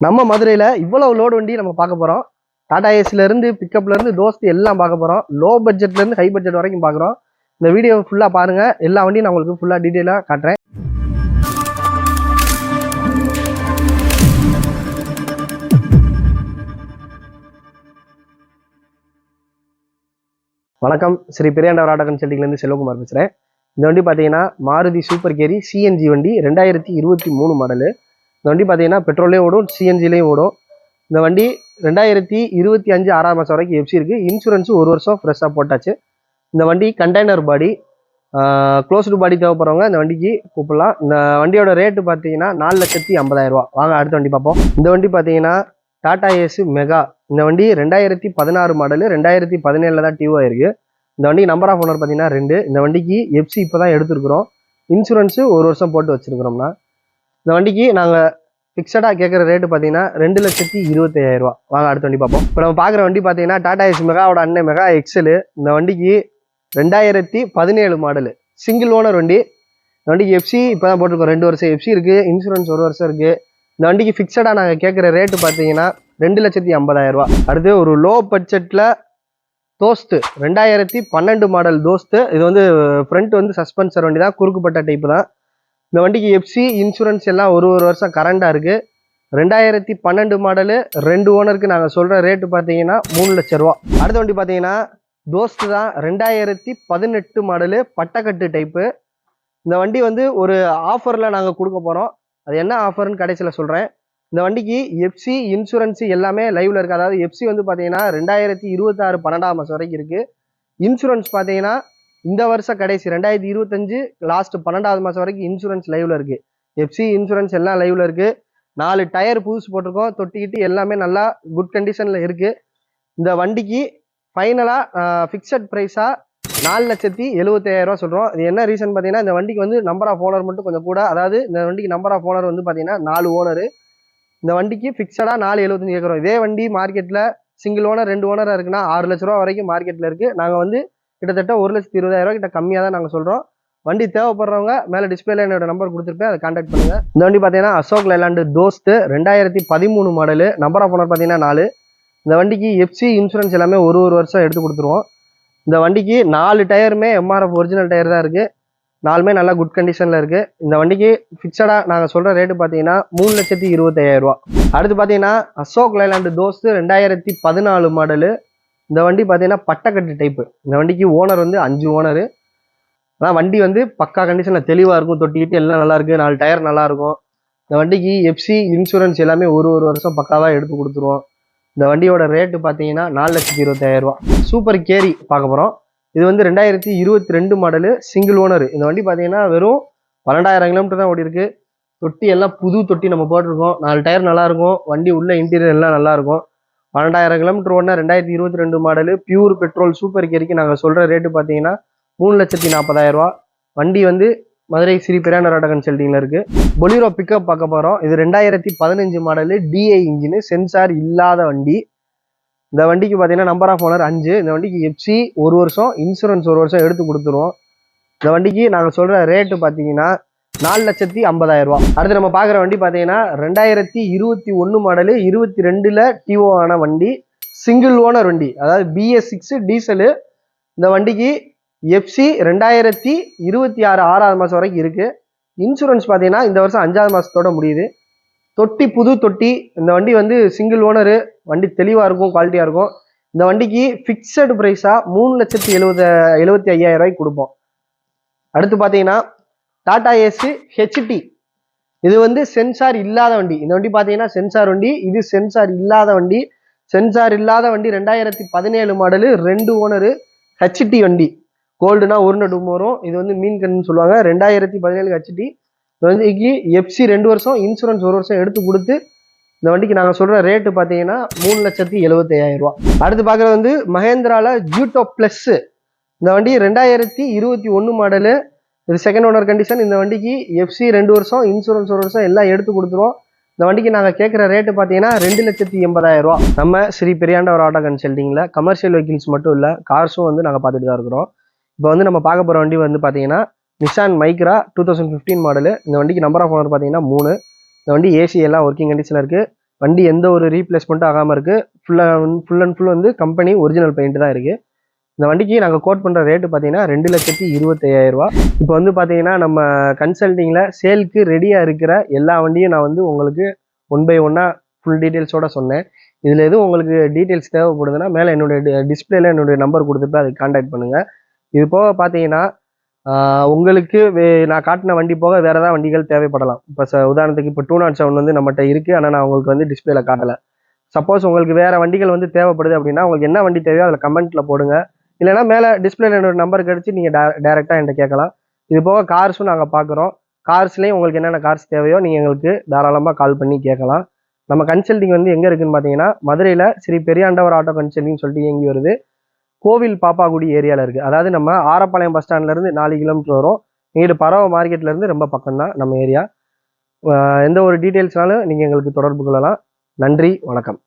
நம்ம மதுரையில் இவ்வளவு லோடு வண்டி நம்ம பார்க்க போகிறோம் டாடா ஏசிலேருந்து பிக்கப்லேருந்து தோஸ்து எல்லாம் பார்க்க போகிறோம் லோ பட்ஜெட்லேருந்து ஹை பட்ஜெட் வரைக்கும் பார்க்குறோம். இந்த வீடியோ ஃபுல்லாக பாருங்கள் எல்லா வண்டியும் நான் உங்களுக்கு ஃபுல்லாக டீட்டெயிலாக காட்டுறேன். வணக்கம். ஸ்ரீ பெரியாண்டவர் ஆட்டோ கன்சல்டிங்லேருந்து செல்வகுமார் பேசுகிறேன் இந்த வண்டி பார்த்தீங்கன்னா மாருதி சூப்பர் கேரி சிஎன்ஜி வண்டி ரெண்டாயிரத்தி இருபத்தி மூணு மாடலு இந்த வண்டி பார்த்தீங்கன்னா பெட்ரோல்லையும் ஓடும் சிஎன்ஜிலையும் ஓடும். இந்த வண்டி ரெண்டாயிரத்தி இருபத்தி அஞ்சு ஆறாம் மாதம் வரைக்கும் எஃப்சி இருக்குது இன்சூரன்ஸும் ஒரு வருஷம் ஃப்ரெஷ்ஷாக போட்டாச்சு. இந்த வண்டி கண்டெய்னர் பாடி க்ளோஸ்டு பாடி தேவைப்படுறவங்க இந்த வண்டிக்கு கூப்பிடலாம். இந்த வண்டியோட ரேட்டு பார்த்தீங்கன்னா நாலு லட்சத்தி ஐம்பதாயிரரூபா வாங்க அடுத்த வண்டி பார்ப்போம். இந்த வண்டி பார்த்தீங்கன்னா டாடா ஏசு மெகா இந்த வண்டி ரெண்டாயிரத்தி பதினாறு மாடலு ரெண்டாயிரத்தி பதினேழில் தான் டியூ ஆயிருக்கு. இந்த வண்டி நம்பர் ஆஃப் ஓனர் பார்த்தீங்கன்னா ரெண்டு. இந்த வண்டிக்கு எஃப்சி இப்போ தான் எடுத்துருக்குறோம். இன்சூரன்ஸு ஒரு வருஷம் போட்டு வச்சிருக்கிறோம்னா இந்த வண்டிக்கு நாங்கள் ஃபிக்ஸடாக கேட்குற ரேட்டு பார்த்தீங்கன்னா ரெண்டு லட்சத்தி இருபத்தையாயிரரூவா வாங்க அடுத்த வண்டி பார்ப்போம். இப்போ நம்ம பார்க்குற வண்டி பார்த்தீங்கன்னா டாடா எஸ் மெகாவோட அண்ணன் மெகா எக்ஸலு இந்த வண்டிக்கு ரெண்டாயிரத்தி பதினேழு மாடலு சிங்கிள் ஓனர் வண்டி. இந்த வண்டிக்கு எஃப்சி இப்போ தான் போட்டிருக்கோம். ரெண்டு வருஷம் எஃப்சி இருக்குது இன்சூரன்ஸ் ஒரு வருஷம் இருக்குது இந்த வண்டிக்கு ஃபிக்ஸடாக நாங்கள் கேட்குற ரேட்டு பார்த்தீங்கன்னா ரெண்டு லட்சத்தி ஐம்பதாயிரம் ரூபா அடுத்து ஒரு லோ பட்ஜெட்டில் தோஸ்து. ரெண்டாயிரத்தி பன்னெண்டு மாடல் தோஸ்து. இது வந்து ஃப்ரண்ட் வந்து சஸ்பென்சர் வண்டி தான். குறுக்குப்பட்ட டைப்பு தான். இந்த வண்டிக்கு எஃப்சி இன்சூரன்ஸ் எல்லாம் ஒரு ஒரு வருஷம் கரண்டாக இருக்குது ரெண்டாயிரத்தி பன்னெண்டு மாடலு ரெண்டு ஓனருக்கு நாங்கள் சொல்கிற ரேட்டு பார்த்தீங்கன்னா மூணு லட்ச ரூபா. அடுத்த வண்டி பார்த்தீங்கன்னா தோஸ்து தான். ரெண்டாயிரத்தி பதினெட்டு மாடலு பட்டக்கட்டு டைப்பு இந்த வண்டி வந்து ஒரு ஆஃபரில் நாங்கள் கொடுக்க போகிறோம் அது என்ன ஆஃபர்னு கடைசியில் சொல்கிறேன் இந்த வண்டிக்கு எஃப்சி இன்சூரன்ஸு எல்லாமே லைவில் இருக்குது அதாவது எஃப்சி வந்து பார்த்தீங்கன்னா ரெண்டாயிரத்தி இருபத்தாறு பன்னெண்டாம் மாதம் வரைக்கும் இருக்குது இன்சூரன்ஸ் பார்த்தீங்கன்னா இந்த வருஷம் கடைசி ரெண்டாயிரத்தி இருபத்தஞ்சு லாஸ்ட் பன்னெண்டாவது மாதம் வரைக்கும் இன்சூரன்ஸ் லைவ்ல இருக்கு. எஃப்சி இன்சூரன்ஸ் எல்லாம் லைவ்ல இருக்கு. நாலு டயர் புதுசு போட்டிருக்கோம். தொட்டிக்கிட்டு எல்லாமே நல்லா குட் கண்டிஷனில் இருக்கு. இந்த வண்டிக்கு ஃபைனலாக ஃபிக்ஸட் ப்ரைஸாக நாலு லட்சத்தி எழுபத்தாயிரம் ரூபா சொல்கிறோம் இது என்ன ரீசன் பார்த்தீங்கன்னா இந்த வண்டிக்கு வந்து நம்பர் ஆஃப் ஓனர் மட்டும் கொஞ்சம் கூட அதாவது இந்த வண்டிக்கு நம்பர் ஆஃப் ஓனர் வந்து பார்த்தீங்கன்னா நாலு ஓனர் இந்த வண்டிக்கு ஃபிக்ஸடாக நாலு எழுபத்தஞ்சு கேட்குறோம் இதே வண்டி மார்க்கெட்டில் சிங்கிள் ஓனர் ரெண்டு ஓனராக இருக்குன்னா ஆறு லட்ச ரூபா வரைக்கும் மார்க்கெட்டில் இருக்குது நாங்கள் வந்து கிட்டத்தட்ட ஒரு லட்சத்தி இருபதாயிரம் கிட்ட கம்மியாக தான் நாங்கள் சொல்கிறோம் வண்டி தேவைப்படுறவங்க மேலே டிஸ்பிளேல என்னோட நம்பர் கொடுத்துருப்பேன். அதை காண்டாக்ட் பண்ணுங்க. இந்த வண்டி பார்த்தீங்கன்னா அசோக் லேலாண்டு தோஸ்து ரெண்டாயிரத்தி பதிமூணு மாடலு நம்பர் ஆஃப் ஓனர் பார்த்தீங்கன்னா நாலு. இந்த வண்டிக்கு எஃப்சி இன்சூரன்ஸ் எல்லாமே ஒரு ஒரு வருஷம் எடுத்து கொடுத்துருவோம். இந்த வண்டிக்கு நாலு டயருமே எம்ஆர்எஃப் ஒரிஜினல் டயர் தான் இருக்குது நாலுமே நல்லா குட் கண்டிஷனில் இருக்குது இந்த வண்டிக்கு ஃபிக்ஸடாக நாங்கள் சொல்கிற ரேட்டு பார்த்தீங்கன்னா மூணு லட்சத்தி இருபத்தையாயிரரூவா அடுத்து பார்த்தீங்கன்னா அசோக் லைலாண்டு தோஸ்து ரெண்டாயிரத்தி பதினாலு மாடலு இந்த வண்டி பார்த்தீங்கன்னா பட்டக்கட்டு டைப்பு இந்த வண்டிக்கு ஓனர் வந்து அஞ்சு ஓனரு ஆனால் வண்டி வந்து பக்கா கண்டிஷனில் தெளிவாக இருக்கும். தொட்டிக்கிட்டு எல்லாம் நல்லாயிருக்கு நாலு டயர் நல்லாயிருக்கும் இந்த வண்டிக்கு எஃப்சி இன்சூரன்ஸ் எல்லாமே ஒரு ஒரு வருஷம் பக்காவாக எடுத்து கொடுத்துருவோம். இந்த வண்டியோட ரேட்டு பார்த்தீங்கன்னா நாலு லட்சத்தி இருபத்தாயிரரூபா சூப்பர் கேரி பார்க்க போகிறோம் இது வந்து ரெண்டாயிரத்தி இருபத்தி ரெண்டு மாடலு சிங்கிள் ஓனர் இந்த வண்டி பார்த்தீங்கன்னா வெறும் பன்னெண்டாயிரம் கிலோமீட்டர் தான் ஓடி இருக்கு தொட்டி எல்லாம் புது தொட்டி நம்ம போட்டிருக்கோம். நாலு டயர் நல்லாயிருக்கும் வண்டி உள்ள இன்டீரியர் எல்லாம் நல்லா இருக்கும். பன்னெண்டாயிரம் கிலோமீட்டர் ஓடினா ரெண்டாயிரத்தி இருபத்தி ரெண்டு மாடலு பியூர் பெட்ரோல் சூப்பர் கேரிக்கு நாங்கள் சொல்கிற ரேட்டு பார்த்தீங்கன்னா மூணு லட்சத்தி நாற்பதாயிரரூவா வண்டி வந்து மதுரை ஸ்ரீ பெரியாண்டர் ஆட்டோ கன்சல்டிங்கில் இருக்குது பொலிரோ பிக்கப் பார்க்க போகிறோம் இது ரெண்டாயிரத்தி பதினஞ்சு மாடலு டிஐ இன்ஜினு சென்சார் இல்லாத வண்டி. இந்த வண்டிக்கு பார்த்தீங்கன்னா நம்பர் ஆஃப் ஓனர் அஞ்சு. இந்த வண்டிக்கு எஃப்சி ஒரு வருஷம் இன்சூரன்ஸ் ஒரு வருஷம் எடுத்து கொடுத்துருவோம். இந்த வண்டிக்கு நாங்கள் சொல்கிற ரேட்டு பார்த்தீங்கன்னா நாலு லட்சத்தி ஐம்பதாயிரம் ரூபா. அடுத்து நம்ம பார்க்குற வண்டி பார்த்தீங்கன்னா ரெண்டாயிரத்தி இருபத்தி ஒன்று மாடலு இருபத்தி ரெண்டில் டிஓ ஆன வண்டி சிங்கிள் ஓனர் வண்டி. அதாவது பிஎஸ் சிக்ஸு டீசலு இந்த வண்டிக்கு எஃப்சி ரெண்டாயிரத்தி இருபத்தி ஆறு ஆறாவது மாதம் வரைக்கும் இருக்குது இன்சூரன்ஸ் பார்த்தீங்கன்னா இந்த வருஷம் அஞ்சாவது மாதத்தோட முடியுது. தொட்டி புது தொட்டி. இந்த வண்டி வந்து சிங்கிள் ஓனரு வண்டி தெளிவாக இருக்கும் குவாலிட்டியாக இருக்கும். இந்த வண்டிக்கு ஃபிக்ஸடு ப்ரைஸாக மூணு லட்சத்தி எழுபது எழுபத்தி ஐயாயிரம் ரூபாய்க்கு கொடுப்போம். அடுத்து பார்த்தீங்கன்னா டாடா ஏசி ஹெச்டி இது வந்து சென்சார் இல்லாத வண்டி. இந்த வண்டி பார்த்தீங்கன்னா சென்சார் வண்டி. இது சென்சார் இல்லாத வண்டி. சென்சார் இல்லாத வண்டி ரெண்டாயிரத்தி பதினேழு மாடலு ரெண்டு ஓனரு ஹெச்டி வண்டி. கோல்டுனா ஒரு நடும் வரும். இது வந்து மீன் கண்ணுன்னு சொல்லுவாங்க. ரெண்டாயிரத்தி பதினேழு ஹெச்டி இந்த வண்டிக்கு எஃப்சி ரெண்டு வருஷம் இன்சூரன்ஸ் ஒரு வருஷம் எடுத்து கொடுத்து இந்த வண்டிக்கு நாங்கள் சொல்கிற ரேட்டு பார்த்தீங்கன்னா மூணு லட்சத்தி எழுபத்தி ஐயாயிரரூவா அடுத்து பார்க்குறது வந்து மஹேந்திராவில் ஜூட்டோ ப்ளஸ்ஸு இந்த வண்டி ரெண்டாயிரத்தி இருபத்தி ஒன்று மாடலு இது செகண்ட் ஓனர் கண்டிஷன் இந்த வண்டிக்கு எஃப்சி ரெண்டு வருஷம் இன்சூரன்ஸ் ஒரு வருஷம் எல்லாம் எடுத்து கொடுத்துருவோம். இந்த வண்டிக்கு நாங்கள் கேட்குற ரேட்டு பார்த்தீங்கன்னா ரெண்டு லட்சத்தி எண்பதாயிரம் ரூபா. நம்ம ஸ்ரீ பெரியாண்டவர் ஆட்டோ கன்சல்டிங்கில் கமர்ஷியல் வெஹிக்கிள்ஸ் மட்டும் இல்லை கார்ஸும் வந்து நாங்கள் பார்த்துட்டு தான் இருக்கிறோம். இப்போ வந்து நம்ம பார்க்க போகிற வண்டி வந்து பார்த்தீங்கன்னா Nissan Micra two thousand fifteen model இந்த வண்டிக்கு நம்பர் ஆஃப் ஓனர் பார்த்தீங்கன்னா மூணு. இந்த வண்டி ஏசி எல்லாம் ஒர்க்கிங் கண்டிஷனில் இருக்குது வண்டி எந்த ஒரு ரீப்ளேஸ்மெண்ட்டும் ஆகாமல் இருக்குது ஃபுல்லாக ஃபுல் அண்ட் ஃபுல் வந்து கம்பெனி ஒரிஜினல் பெயிண்ட் தான் இருக்குது இந்த வண்டிக்கு நாங்கள் கோட் பண்ணுற ரேட்டு பார்த்தீங்கன்னா ரெண்டு லட்சத்தி இருபத்தையாயிரம் ரூபா இப்போ வந்து பார்த்தீங்கன்னா நம்ம கன்சல்ட்டிங்கில் சேலுக்கு ரெடியாக இருக்கிற எல்லா வண்டியும் நான் வந்து உங்களுக்கு ஒன் பை ஒன்னாக ஃபுல் டீட்டெயில்ஸோட சொன்னேன். இதில் எதுவும் உங்களுக்கு டீட்டெயில்ஸ் தேவைப்படுதுன்னா மேலே என்னுடைய டிஸ்பிளேல என்னுடைய நம்பர் கொடுத்துட்டு அதுக்கு காண்டாக்ட் பண்ணுங்கள் இது போக பார்த்தீங்கன்னா உங்களுக்கு வே நான் காட்டின வண்டி போக வேறு ஏதாவது வண்டிகள் தேவைப்படலாம். இப்போ ச உதாரணத்துக்கு இப்போ டூ நாட் செவன் வந்து நம்மகிட்ட இருக்குது ஆனால் நான் உங்களுக்கு வந்து டிஸ்பிளேல காட்டலை. சப்போஸ் உங்களுக்கு வேறு வண்டிகள் வந்து தேவைப்படுது அப்படின்னா உங்களுக்கு என்ன வண்டி தேவையோ அதில் கமெண்ட்டில் போடுங்கள் இல்லைன்னா மேலே டிஸ்பிளேல என்னோட நம்பர் கிடச்சி நீங்கள் டே டேரெக்டாக என்கிட்ட கேட்கலாம். இது போக கார்ஸும் நாங்கள் பார்க்குறோம் கார்ஸ்லேயும் உங்களுக்கு என்னென்ன கார்ஸ் தேவையோ நீங்கள் எங்களுக்கு தாராளமாக கால் பண்ணி கேட்கலாம். நம்ம கன்சல்டிங் வந்து எங்கே இருக்குதுன்னு பார்த்தீங்கன்னா மதுரையில் ஸ்ரீ பெரியாண்டவர் ஆட்டோ கன்சல்டிங் சொல்லிட்டு இயங்கி வருது. கோவில் பாப்பாக்குடி ஏரியாவில் இருக்குது அதாவது நம்ம ஆரப்பாளையம் பஸ் ஸ்டாண்ட்லேருந்து நாலு கிலோமீட்டர் வரும். இங்கிட்டு பறவை மார்க்கெட்லேருந்து ரொம்ப பக்கம் தான் நம்ம ஏரியா எந்த ஒரு டீட்டெயில்ஸ்னாலும் நீங்கள் எங்களுக்கு தொடர்பு கொள்ளலாம். நன்றி வணக்கம்.